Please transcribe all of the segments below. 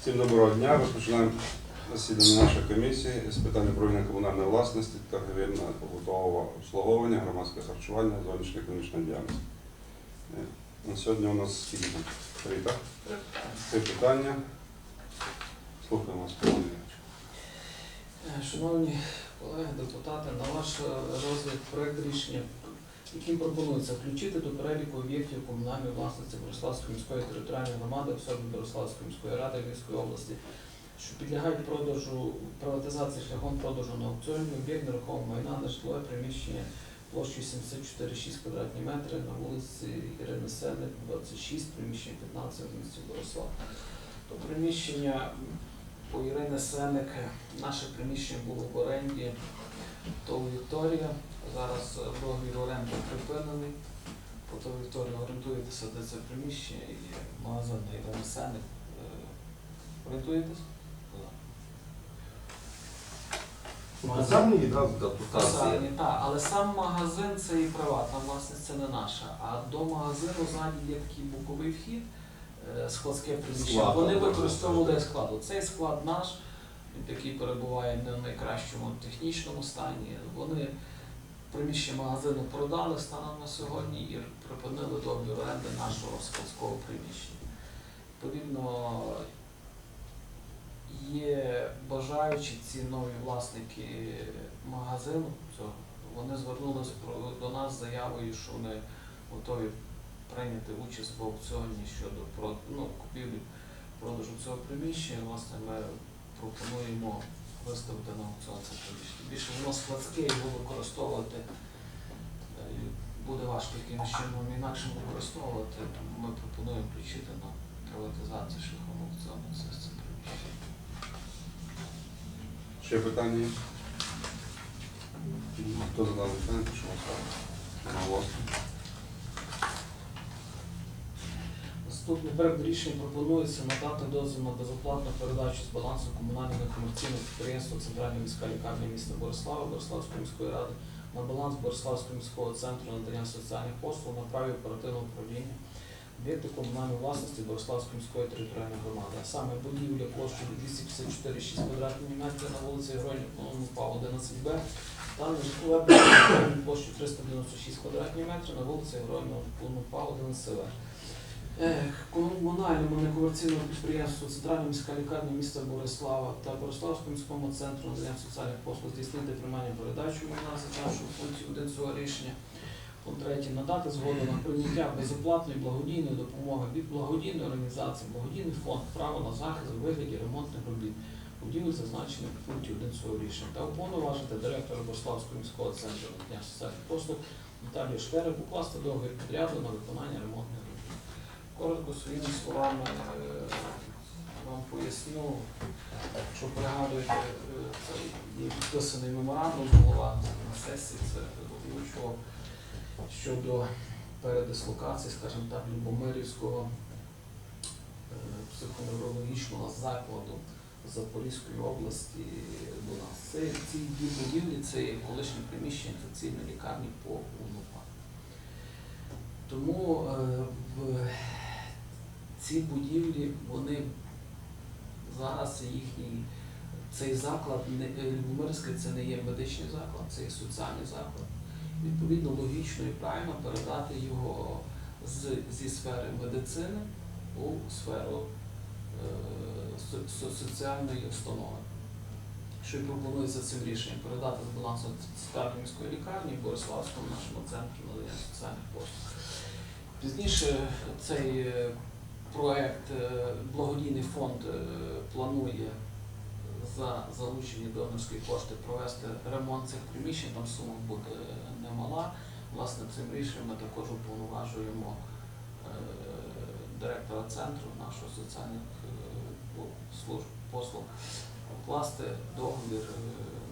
Всім доброго дня. Розпочинаємо засідання нашої комісії з питань управління комунальної власності, торговельного побутового обслуговування, громадське харчування, зовнішньої економічної діяльності. Е, На сьогодні у нас скільки? Три, так? Три питання. Слухаємо вас, Павло Е, Шановні колеги депутати, на ваш е, розгляд проект рішення, яким пропонується включити до переліку об'єктів комунальної власності Бориславської міської територіальної громади, особи Бориславської міської ради Львівської області, що підлягають продажу приватизації шляхом продажу на аукціоні об'єкт нерухомого майна на житлове приміщення площею 74,6 квадратні метри на вулиці Ірини Сенник, 26, приміщення 15 в місті Борислав. То приміщення у Ірини Сеник наше приміщення було в оренді ТОВ Вікторія. Зараз е, договір оренди припинений. По ТОВ Вікторія орієнтуєтеся, де це приміщення і магазин Сеник. Е, Орієнтуєтесь? Казарні відразу Казарні, так, але сам магазин це і приватна власність, це не наша. А до магазину ззаді є такий боковий вхід, е, складське приміщення. Склад, Вони так, використовували так. складу. Цей склад наш, такий перебуває не в найкращому технічному стані. Вони приміщення магазину продали станом на сьогодні і припинили договір оренди нашого складського приміщення. Відповідно, є бажаючі ці нові власники магазину цього. Вони звернулися до нас з заявою, що вони готові прийняти участь в аукціоні щодо ну, купівлі продажу цього приміщення. Власне, ми пропонуємо виставити на аукціон це приміщення. Більше воно складське його використовувати е, буде важко якимось чином інакшим використовувати, ми пропонуємо включити на приватизацію шляхом аукціону це приміщення. Ще питання? Хто задав питання, прошу вас. Одноголосно. Наступний проект рішення пропонується надати дозвіл на безоплатну передачу з балансу комунального некомерційного підприємства Центральна міська лікарня міста Борислава Бориславської міської ради на баланс Бориславського міського центру надання соціальних послуг на праві оперативного управління об'єкти комунальної власності Бориславської міської територіальної громади, а саме будівля площею 254,6 квадратних метрів на вулиці Героїв Павла 11Б та нежитлове площею 396 квадратних метрів на вулиці Героїв Павла 11В. Комунальному некомерційному підприємству Центральна міська лікарня міста Борислава та Бориславському міському центру надання соціальних послуг здійснити приймання передачу майна за нашою пункті 1 цього рішення. Пункт 3. Надати згоду на прийняття безоплатної благодійної допомоги від благодійної організації, благодійний фонд право на захист у вигляді ремонтних робіт. Будівель зазначених в пункті 1 цього рішення та уповноважити директора Бориславського міського центру надання соціальних послуг Наталію Шверик укласти договір підряду на виконання ремонтних. Коротко своїми словами е, вам поясню, що пригадуєте, е, це є підписаний меморандум голова на сесії, це озвучував щодо передислокації, скажімо так, Любомирівського е, психоневрологічного закладу Запорізької області до нас. Це ці дві будівлі, це є колишнє приміщення інфекційної лікарні по УНУПА. Тому в ці будівлі, вони зараз їхній цей заклад е, Любомирський це не є медичний заклад, це є соціальний заклад. Відповідно, логічно і правильно передати його з, зі сфери медицини у сферу е, со- со- соціальної установи. Що і пропонується цим рішенням передати з балансу Центральної міської лікарні Бориславському нашому центру надання соціальних послуг. Пізніше цей е, проект е, благодійний фонд е, планує за залучені донорські кошти провести ремонт цих приміщень, там сума буде немала. Власне, цим рішенням ми також уповноважуємо е, директора центру нашого соціальних служб послуг укласти договір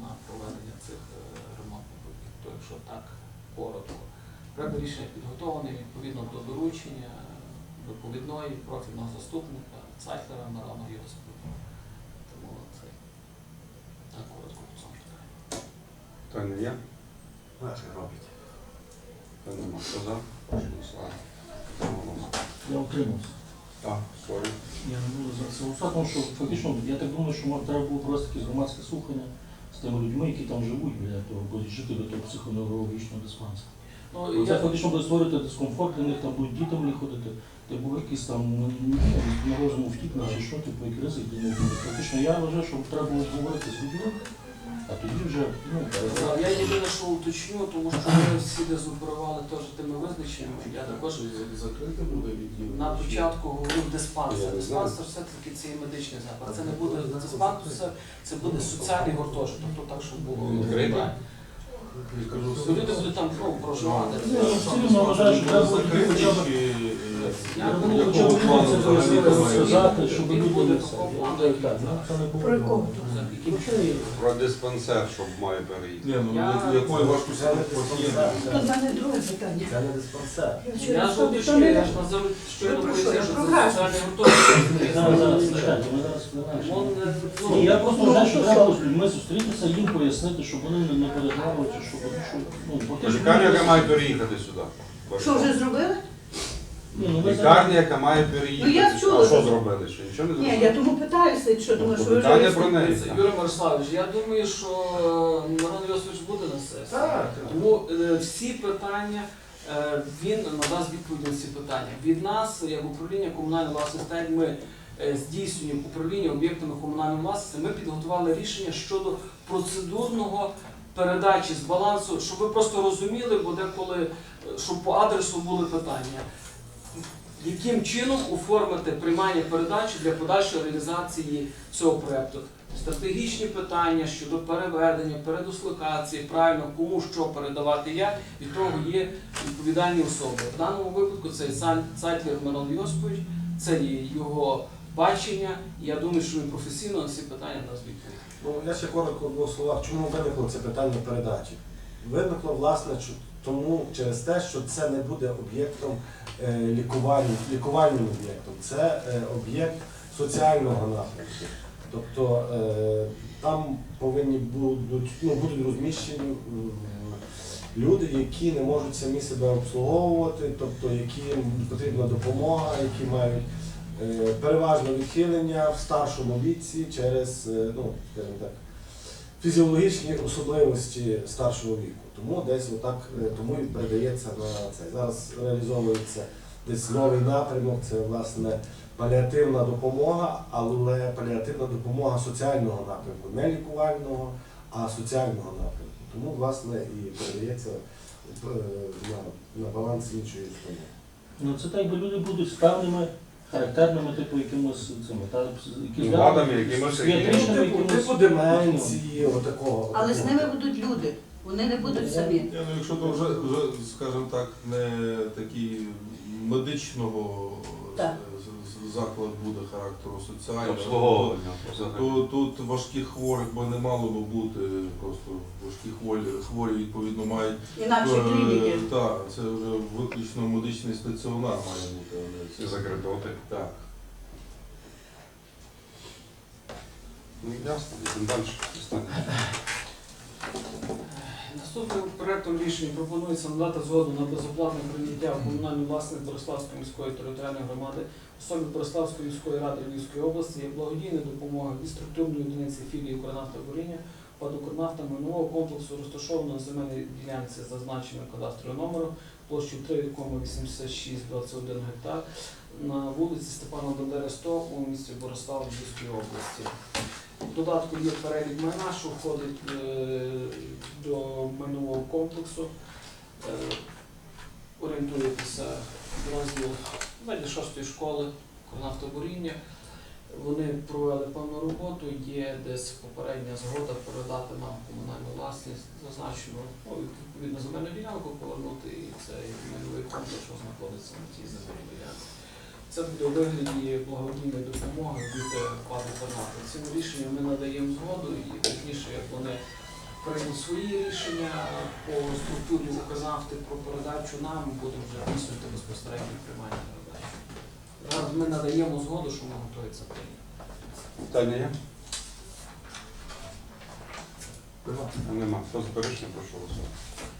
на проведення цих ремонтних робіт. То якщо так коротко. Проект рішення підготовлений відповідно до доручення доповідної профільного заступника Цайтлера Мирона Йосиповича. Тому це так коротко по цьому питанню. Питання є? Наші робить. Питання нема. Хто за? Прошу голосувати. Одноголосно. Я утримався. Так, сорі. Я не буду за це голосувати, тому що фактично, я так думаю, що може, треба було провести якісь громадське слухання з тими людьми, які там живуть біля того, будуть жити до того психоневрологічного диспансеру. Ну, Це я, фактично буде створити дискомфорт для них, там будуть діти малі ходити, де були якісь там ну, на розуму втікне чи що, типу, які ризики для них будуть. Фактично, я вважаю, що треба було говорити з людьми, а тоді вже, ну, Е, я єдине, що уточню, тому що ми всі дезоперували теж тими визначеннями. Я також Закрите буде відділ. на початку говорив диспансер. Не. Диспансер все-таки це є медичний заклад. Це не буде диспансер, це буде соціальний гуртожиток. Тобто так, щоб було Відкритий? Я люди будуть там ну, проживати. Ну, все рівно вважаю, що треба було хоча б якого плану це взагалі немає? сказати, щоб люди не ну. Про якого? Ну. Про диспансер, щоб має переїхати. Ні, ну Я- якої важко Це не похід. диспансер. Мене друге питання. Це не диспансер. Я ж що я назову про що? Я що це соціальний. Зараз, зараз, зараз е, ну, я просто Ну, вважаю, що то з людьми зустрітися, їм пояснити, щоб вони не, не переживали, чи що, бо, що, ну, бо ти ж Лікарня, має переїхати сюди. Що вже зробили? Ні, ну, Лікарня, яка має переїхати. Ну, я чула. А що зробили? Що нічого не Ні, я тому питаюся, що думаю, Ну, що ви питання вже про неї. Це, Юрій Мирославович, я думаю, що е, Мирон Йосифович буде на сесії. Так. Тому е, всі питання, е, він надасть відповіді на ці питання. Від нас, як управління комунальної власності, так як ми е, здійснюємо управління об'єктами комунальної власності, ми підготували рішення щодо процедурного передачі з балансу, щоб ви просто розуміли, бо деколи, е, щоб по адресу були питання. Яким чином оформити приймання передачі для подальшої реалізації цього проєкту? Стратегічні питання щодо переведення, передислокації, правильно кому що передавати як, від того є відповідальні особи. В даному випадку це Цайтлер Мирон Йосипович, це його бачення. Я думаю, що він професійно на ці питання дасть відповідь. Ну, я ще коротко в двох словах, чому виникло це питання передачі. Виникло, власне, тому через те, що це не буде об'єктом е, лікувальним, лікувальним об'єктом, це е, об'єкт соціального напрямку. Тобто е, там повинні будуть, ну, будуть розміщені люди, які не можуть самі себе обслуговувати, тобто яким потрібна допомога, які мають переважно відхилення в старшому віці через, ну, скажімо так, фізіологічні особливості старшого віку. Тому десь отак, е, тому і передається на це. Зараз реалізовується десь новий напрямок, це власне паліативна допомога, але паліативна допомога соціального напрямку, не лікувального, а соціального напрямку. Тому, власне, і передається е, на, на баланс іншої установи. Ну, це так, якби люди будуть з певними характерними, типу, якимось цими, та, якісь Ну, вадами, якимось, психіатричними Ну, типу, якимось- типу деменції, отакого. Але з ними будуть люди. Вони не будуть самі. Ні, ну, якщо то вже, вже, скажімо так, не такі медичного Так. Заклад буде характеру соціального. То тут важких хворих би не мало би бути, просто важкі хворі, хворі відповідно мають. Інакше Е, клініки. Так, це вже виключно медичний стаціонар має бути. Це закритоти. Так. Ну, ясно, далі. Наступним проектом рішення пропонується надати згоду на безоплатне прийняття в комунальну власність Бориславської міської територіальної громади особі Бориславської міської ради Львівської області як благодійна допомога від структурної одиниці філії «Укрнафта Горіння» ПАД «Укрнафта» майнового комплексу розташованого на земельній ділянці з зазначеним кадастровим номером площею 3,8621 гектар на вулиці Степана Бандери 100 у місті Борислав Львівської області. В додатку є перелік майна, що входить е, до майнового комплексу. Е, Орієнтуєтеся розділ ведення шостої школи «Корнафтобуріння». Вони провели певну роботу, є десь попередня згода передати нам комунальну власність, зазначену ну, відповідно земельну ділянку повернути і цей майновий комплекс, що знаходиться на тій земельній ділянці. Це буде у вигляді благодійної допомоги від е, ПАДу Цим рішенням ми надаємо згоду і пізніше, як вони приймуть свої рішення по структурі «Укрнафти» про передачу нам, будемо вже здійснювати безпосередньо приймання передачі. Зараз ми надаємо згоду, що ми готові це прийняти. Питання є? Нема. Хто заперечення, прошу голосувати.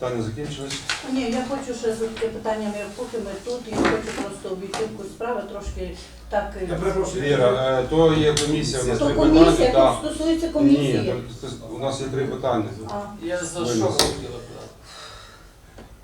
Питання закінчились. Ні, я хочу ще за таке питання, ми поки ми тут, я хочу просто об'єктивку справи трошки так. е, Я перепрошую. Віра, е, то є комісія, у нас То три комісія, питання. тут стосується Ні, комісії. то- то- у нас є три питання. А, Я за що Винесу. хотіла питати?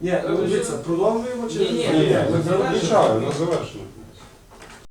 Ні, дивіться, продовжуємо чи Ні, ні, Ні, ні, ми завершили, у нас завершено.